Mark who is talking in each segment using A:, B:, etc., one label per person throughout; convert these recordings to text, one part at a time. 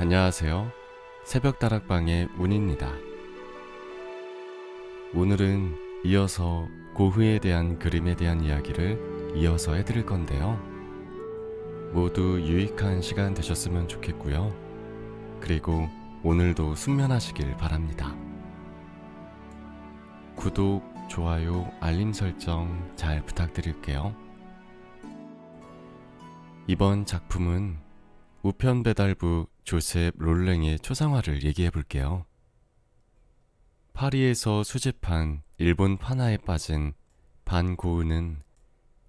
A: 안녕하세요. 새벽 다락방의 문입니다. 오늘은 이어서 고흐에 대한 그림에 대한 이야기를 이어서 해드릴 건데요. 모두 유익한 시간 되셨으면 좋겠고요. 그리고 오늘도 숙면하시길 바랍니다. 구독, 좋아요, 알림 설정 잘 부탁드릴게요. 이번 작품은 우편 배달부 조셉 롤랭의 초상화를 얘기해 볼게요. 파리에서 수집한 일본 판화에 빠진 반 고흐는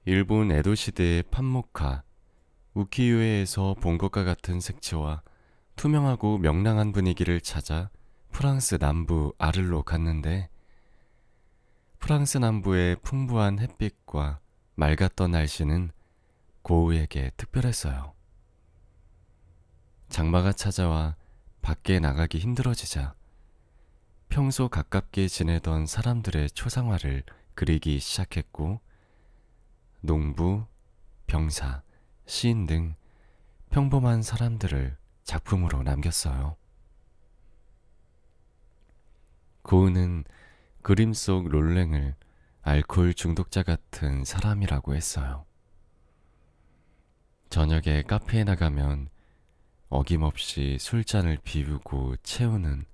A: 일본 에도 시대의 판목화 우키우에에서 본 것과 같은 색채와 투명하고 명랑한 분위기를 찾아 프랑스 남부 아를로 갔는데 프랑스 남부의 풍부한 햇빛과 맑았던 날씨는 고흐에게 특별했어요. 장마가 찾아와 밖에 나가기 힘들어지자 평소 가깝게 지내던 사람들의 초상화를 그리기 시작했고 농부, 병사, 시인 등 평범한 사람들을 작품으로 남겼어요. 고은은 그림 속 롤랭을 알코올 중독자 같은 사람이라고 했어요. 저녁에 카페에 나가면 어김없이 술잔을 비우고 채우는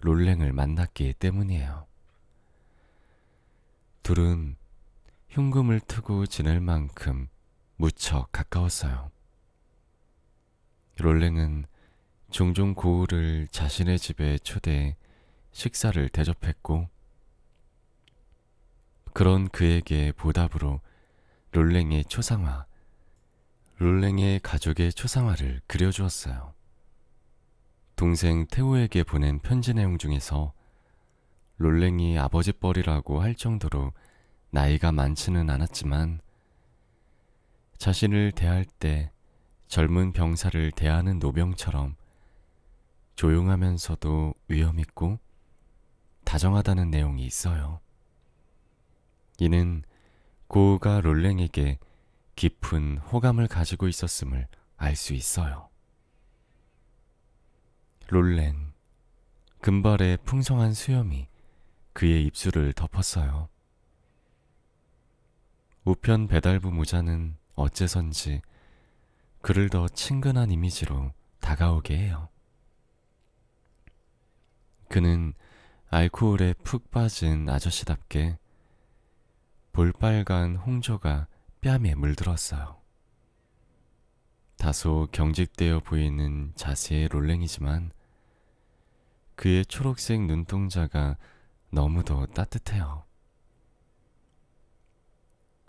A: 롤랭을 만났기 때문이에요. 둘은 흉금을 트고 지낼 만큼 무척 가까웠어요. 롤랭은 종종 고우를 자신의 집에 초대해 식사를 대접했고, 그런 그에게 보답으로 롤랭의 초상화, 롤랭의 가족의 초상화를 그려주었어요. 동생 태우에게 보낸 편지 내용 중에서 롤랭이 아버지 뻘이라고 할 정도로 나이가 많지는 않았지만 자신을 대할 때 젊은 병사를 대하는 노병처럼 조용하면서도 위험있고 다정하다는 내용이 있어요. 이는 고우가 롤랭에게 깊은 호감을 가지고 있었음을 알 수 있어요. 롤랭, 금발의 풍성한 수염이 그의 입술을 덮었어요. 우편 배달부 모자는 어째선지 그를 더 친근한 이미지로 다가오게 해요. 그는 알코올에 푹 빠진 아저씨답게 볼빨간 홍조가 뺨에 물들었어요. 다소 경직되어 보이는 자세의 롤랭이지만 그의 초록색 눈동자가 너무도 따뜻해요.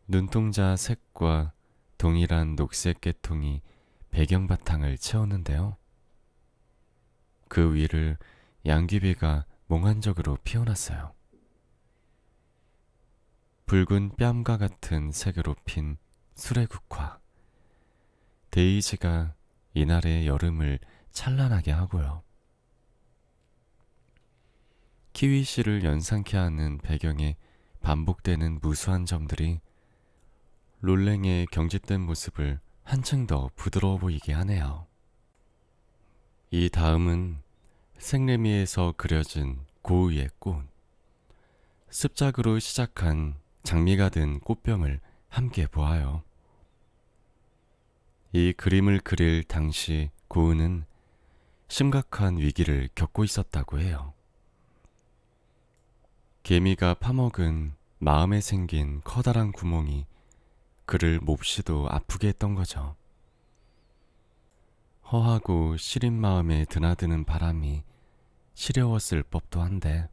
A: 눈동자 색과 동일한 녹색 계통이 배경 바탕을 채우는데요. 그 위를 양귀비가 몽환적으로 피어났어요. 붉은 뺨과 같은 색으로 핀 수레국화. 데이지가 이날의 여름을 찬란하게 하고요. 키위 씨를 연상케 하는 배경에 반복되는 무수한 점들이 롤랭의 경직된 모습을 한층 더 부드러워 보이게 하네요. 이 다음은 생레미에서 그려진 고우의 꽃. 습작으로 시작한 장미가 든 꽃병을 함께 보아요. 이 그림을 그릴 당시 고은은 심각한 위기를 겪고 있었다고 해요. 개미가 파먹은 마음에 생긴 커다란 구멍이 그를 몹시도 아프게 했던 거죠. 허하고 시린 마음에 드나드는 바람이 시려웠을 법도 한데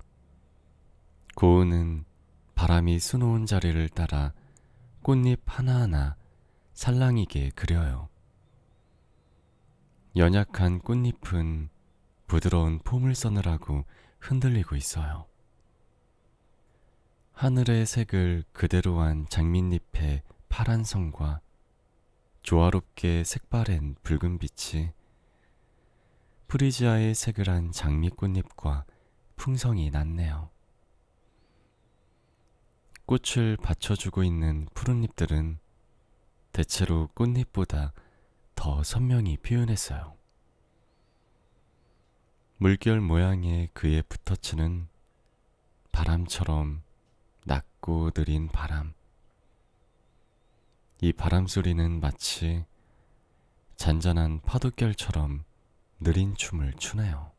A: 고은은 바람이 수놓은 자리를 따라 꽃잎 하나하나 살랑이게 그려요. 연약한 꽃잎은 부드러운 폼을 써느라고 흔들리고 있어요. 하늘의 색을 그대로 한 장밋잎의 파란 성과 조화롭게 색바랜 붉은 빛이 프리지아의 색을 한 장미꽃잎과 풍성이 났네요. 꽃을 받쳐주고 있는 푸른 잎들은 대체로 꽃잎보다 더 선명히 표현했어요. 물결 모양의 그의 붓터치는 바람처럼 낮고 느린 바람. 이 바람 소리는 마치 잔잔한 파도결처럼 느린 춤을 추네요.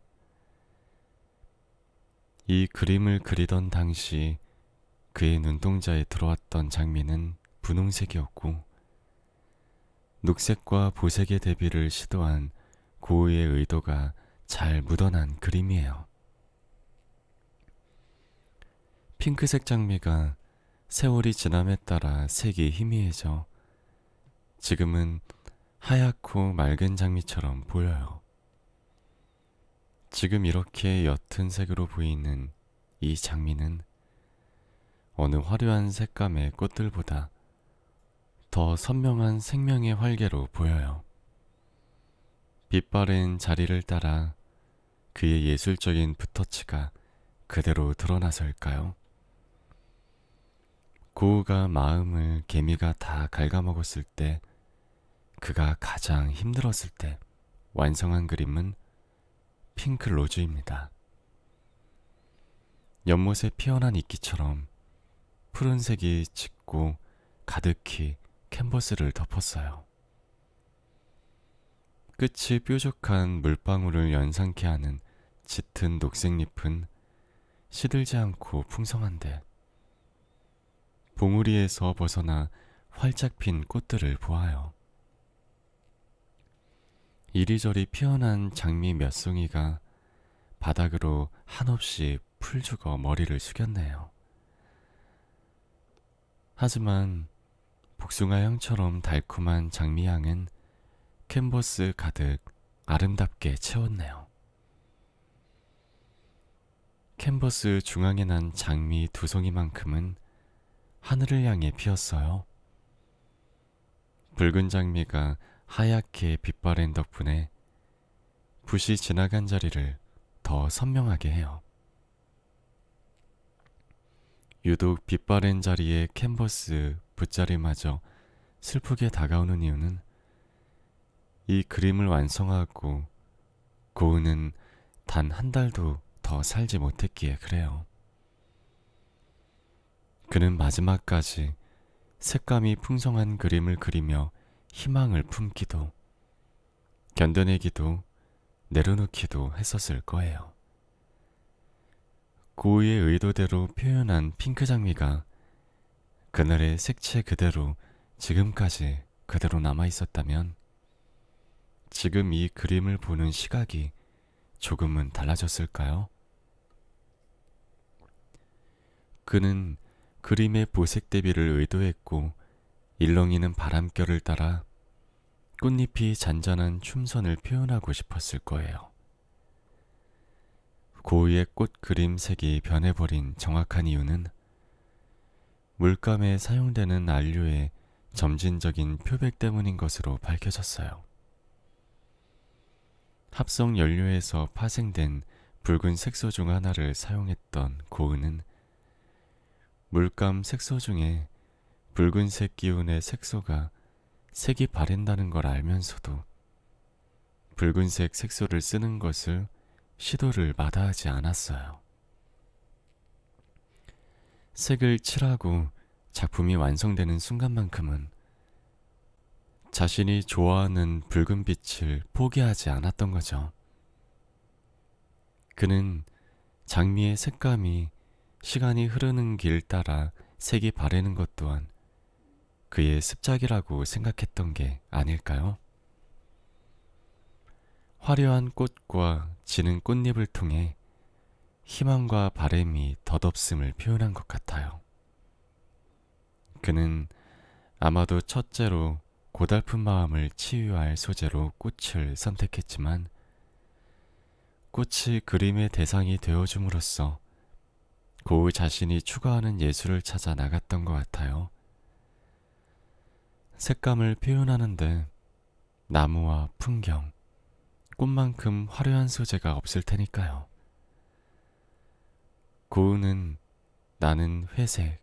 A: 이 그림을 그리던 당시 그의 눈동자에 들어왔던 장미는 분홍색이었고 녹색과 보색의 대비를 시도한 고흐의 의도가 잘 묻어난 그림이에요. 핑크색 장미가 세월이 지남에 따라 색이 희미해져 지금은 하얗고 맑은 장미처럼 보여요. 지금 이렇게 옅은 색으로 보이는 이 장미는 어느 화려한 색감의 꽃들보다 더 선명한 생명의 활개로 보여요. 빛바랜 자리를 따라 그의 예술적인 붓터치가 그대로 드러나서일까요? 고우가 마음을 개미가 다 갉아먹었을 때, 그가 가장 힘들었을 때 완성한 그림은 핑크 로즈입니다. 연못에 피어난 이끼처럼 푸른색이 짙고 가득히 캔버스를 덮었어요. 끝이 뾰족한 물방울을 연상케 하는 짙은 녹색잎은 시들지 않고 풍성한데 봉우리에서 벗어나 활짝 핀 꽃들을 보아요. 이리저리 피어난 장미 몇 송이가 바닥으로 한없이 풀 죽어 머리를 숙였네요. 하지만 복숭아 향처럼 달콤한 장미 향은 캔버스 가득 아름답게 채웠네요. 캔버스 중앙에 난 장미 두 송이만큼은 하늘을 향해 피었어요. 붉은 장미가 하얗게 빛바랜 덕분에 붓이 지나간 자리를 더 선명하게 해요. 유독 빛바랜 자리의 캔버스 붓자리마저 슬프게 다가오는 이유는 이 그림을 완성하고 고은은 단 한 달도 더 살지 못했기에 그래요. 그는 마지막까지 색감이 풍성한 그림을 그리며 희망을 품기도 견뎌내기도 내려놓기도 했었을 거예요. 고의의 의도대로 표현한 핑크 장미가 그날의 색채 그대로 지금까지 그대로 남아 있었다면 지금 이 그림을 보는 시각이 조금은 달라졌을까요? 그는 그림의 보색 대비를 의도했고 일렁이는 바람결을 따라 꽃잎이 잔잔한 춤선을 표현하고 싶었을 거예요. 고유의 꽃 그림 색이 변해버린 정확한 이유는 물감에 사용되는 안료의 점진적인 표백 때문인 것으로 밝혀졌어요. 합성 연료에서 파생된 붉은 색소 중 하나를 사용했던 고은은 물감 색소 중에 붉은색 기운의 색소가 색이 바랜다는 걸 알면서도 붉은색 색소를 쓰는 것을 시도를 마다하지 않았어요. 색을 칠하고 작품이 완성되는 순간만큼은 자신이 좋아하는 붉은 빛을 포기하지 않았던 거죠. 그는 장미의 색감이 시간이 흐르는 길 따라 색이 바래는 것 또한 그의 습작이라고 생각했던 게 아닐까요? 화려한 꽃과 지는 꽃잎을 통해 희망과 바램이 덧없음을 표현한 것 같아요. 그는 아마도 첫째로 고달픈 마음을 치유할 소재로 꽃을 선택했지만 꽃이 그림의 대상이 되어줌으로써 고의 자신이 추구하는 예술을 찾아 나갔던 것 같아요. 색감을 표현하는데 나무와 풍경, 꽃만큼 화려한 소재가 없을 테니까요. 고우는 나는 회색,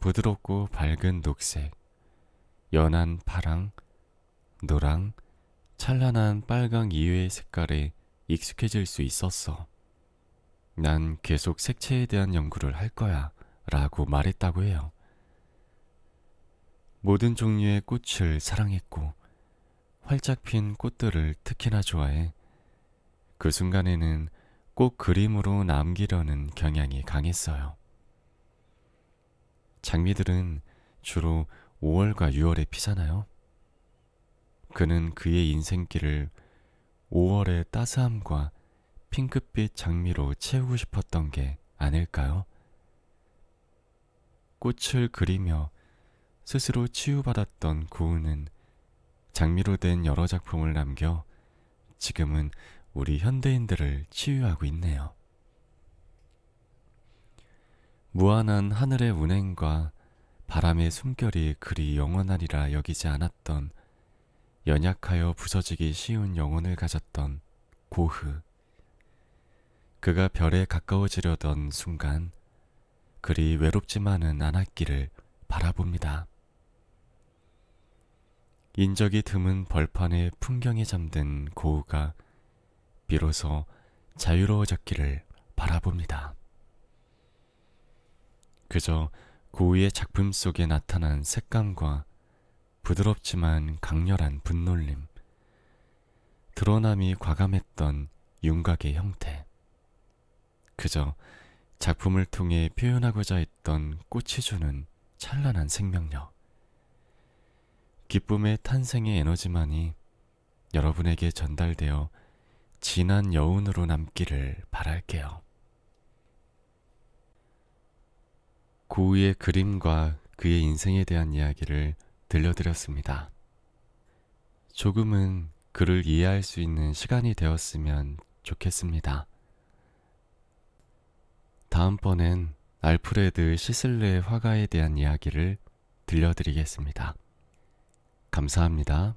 A: 부드럽고 밝은 녹색, 연한 파랑, 노랑, 찬란한 빨강 이외의 색깔의 익숙해질 수 있었어. 난 계속 색채에 대한 연구를 할 거야 라고 말했다고 해요. 모든 종류의 꽃을 사랑했고, 활짝 핀 꽃들을 특히나 좋아해 그 순간에는 꼭 그림으로 남기려는 경향이 강했어요. 장미들은 주로 5월과 6월에 피잖아요. 그는 그의 인생길을 5월의 따스함과 핑크빛 장미로 채우고 싶었던 게 아닐까요? 꽃을 그리며 스스로 치유받았던 고은은 장미로 된 여러 작품을 남겨 지금은 우리 현대인들을 치유하고 있네요. 무한한 하늘의 운행과 바람의 숨결이 그리 영원하리라 여기지 않았던 연약하여 부서지기 쉬운 영혼을 가졌던 고흐. 그가 별에 가까워지려던 순간 그리 외롭지만은 않았기를 바라봅니다. 인적이 드문 벌판의 풍경에 잠든 고우가 비로소 자유로워졌기를 바라봅니다. 그저 고우의 작품 속에 나타난 색감과 부드럽지만 강렬한 분놀림, 드러남이 과감했던 윤곽의 형태, 그저 작품을 통해 표현하고자 했던 꽃이 주는 찬란한 생명력, 기쁨의 탄생의 에너지만이 여러분에게 전달되어 진한 여운으로 남기를 바랄게요. 고우의 그림과 그의 인생에 대한 이야기를 들려드렸습니다. 조금은 그를 이해할 수 있는 시간이 되었으면 좋겠습니다. 다음번엔 알프레드 시슬레 화가에 대한 이야기를 들려드리겠습니다. 감사합니다.